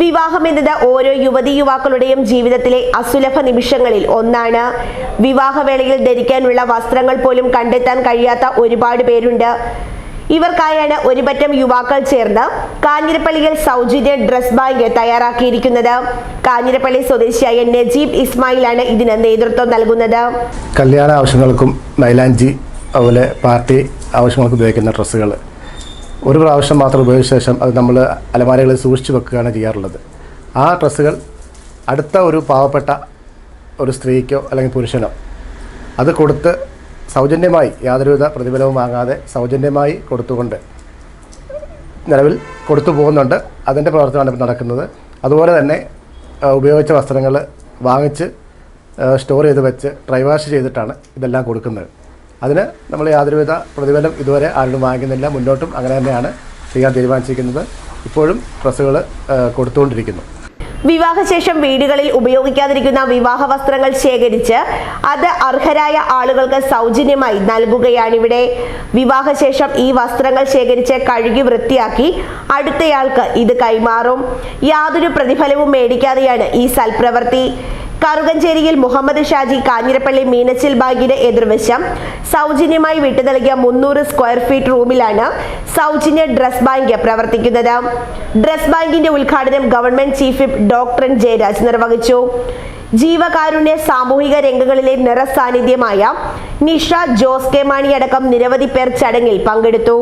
വിവാഹം എന്നത് ഓരോ യുവതി യുവാക്കളുടെയും ജീവിതത്തിലെ അസുലഭ നിമിഷങ്ങളിൽ ഒന്നാണ്. വിവാഹവേളയിൽ ധരിക്കാനുള്ള വസ്ത്രങ്ങൾ പോലും കണ്ടെത്താൻ കഴിയാത്ത ഒരുപാട് പേരുണ്ട്. ഇവർക്കായാണ് ഒരുപറ്റം യുവാക്കൾ ചേർന്ന് കാഞ്ഞിരപ്പള്ളിയിൽ സൗജന്യ ഡ്രസ് ബാങ്ക് തയ്യാറാക്കിയിരിക്കുന്നത്. കാഞ്ഞിരപ്പള്ളി സ്വദേശിയായ നജീബ് ഇസ്മായിലാണ് ഇതിന് നേതൃത്വം നൽകുന്നത്. കല്യാണ ആവശ്യങ്ങൾക്കും മൈലാഞ്ചി അതുപോലെ പാർട്ടി ആവശ്യങ്ങൾക്ക് ഉപയോഗിക്കുന്ന ഡ്രസ്സുകൾ. ഒരു പ്രാവശ്യം മാത്രം ഉപയോഗിച്ച ശേഷം അത് നമ്മൾ അലമാരകളിൽ സൂക്ഷിച്ചു വെക്കുകയാണ് ചെയ്യാറുള്ളത്. ആ ഡ്രസ്സുകൾ അടുത്ത ഒരു പാവപ്പെട്ട ഒരു സ്ത്രീക്കോ അല്ലെങ്കിൽ പുരുഷനോ അത് കൊടുത്ത് സൗജന്യമായി യാതൊരുവിധ പ്രതിഫലവും വാങ്ങാതെ സൗജന്യമായി കൊടുത്തുകൊണ്ട് നിലവിൽ കൊടുത്തു പോകുന്നുണ്ട്. അതിന്റെ പ്രവർത്തനമാണ് നടക്കുന്നത്. അതുപോലെ തന്നെ ഉപയോഗിച്ച വസ്ത്രങ്ങൾ വാങ്ങിച്ച് സ്റ്റോർ ചെയ്ത് വെച്ച് ഡ്രൈവാഷ് ചെയ്തിട്ടാണ് ഇതെല്ലാം കൊടുക്കുന്നത്. അതിന് നമ്മൾ യാതൊരുവിധ പ്രതിഫലം ഇതുവരെ ആരോടും വാങ്ങിക്കുന്നില്ല. മുന്നോട്ടും അങ്ങനെ തന്നെയാണ് ചെയ്യാൻ തീരുമാനിച്ചിരിക്കുന്നത്. ഇപ്പോഴും ഡ്രസ്സുകൾ കൊടുത്തുകൊണ്ടിരിക്കുന്നു. വിവാഹശേഷം വീടുകളിൽ ഉപയോഗിക്കാതിരിക്കുന്ന വിവാഹ വസ്ത്രങ്ങൾ ശേഖരിച്ച് അത് അർഹരായ ആളുകൾക്ക് സൗജന്യമായി നൽകുകയാണിവിടെ വിവാഹശേഷം ഈ വസ്ത്രങ്ങൾ ശേഖരിച്ച് കഴുകി വൃത്തിയാക്കി അടുത്തയാൾക്ക് ഇത് കൈമാറും. യാതൊരു പ്രതിഫലവും മേടിക്കാതെയാണ് ഈ സൽപ്രവൃത്തി കറുകഞ്ചേരിയിൽ മുഹമ്മദ് ഷാജി കാഞ്ഞിരപ്പള്ളി മീനച്ചിൽ ബാഗിന് എതിർവശം സൗജന്യമായി വിട്ടു നൽകിയ മുന്നൂറ് സ്ക്വയർ ഫീറ്റ് റൂമിലാണ് സൗജന്യ ഡ്രസ് ബാങ്ക് പ്രവർത്തിക്കുന്നത്. ഡ്രസ് ബാങ്കിന്റെ ഉദ്ഘാടനം ഗവൺമെന്റ് ചീഫ് ഡോക്ടർ ജയരാജ് നിർവഹിച്ചു. ജീവകാരുണ്യ സാമൂഹിക രംഗങ്ങളിലെ നിറസാന്നിധ്യമായ നിഷ ജോസ് കെ മാണി അടക്കം നിരവധി പേർ ചടങ്ങിൽ പങ്കെടുത്തു.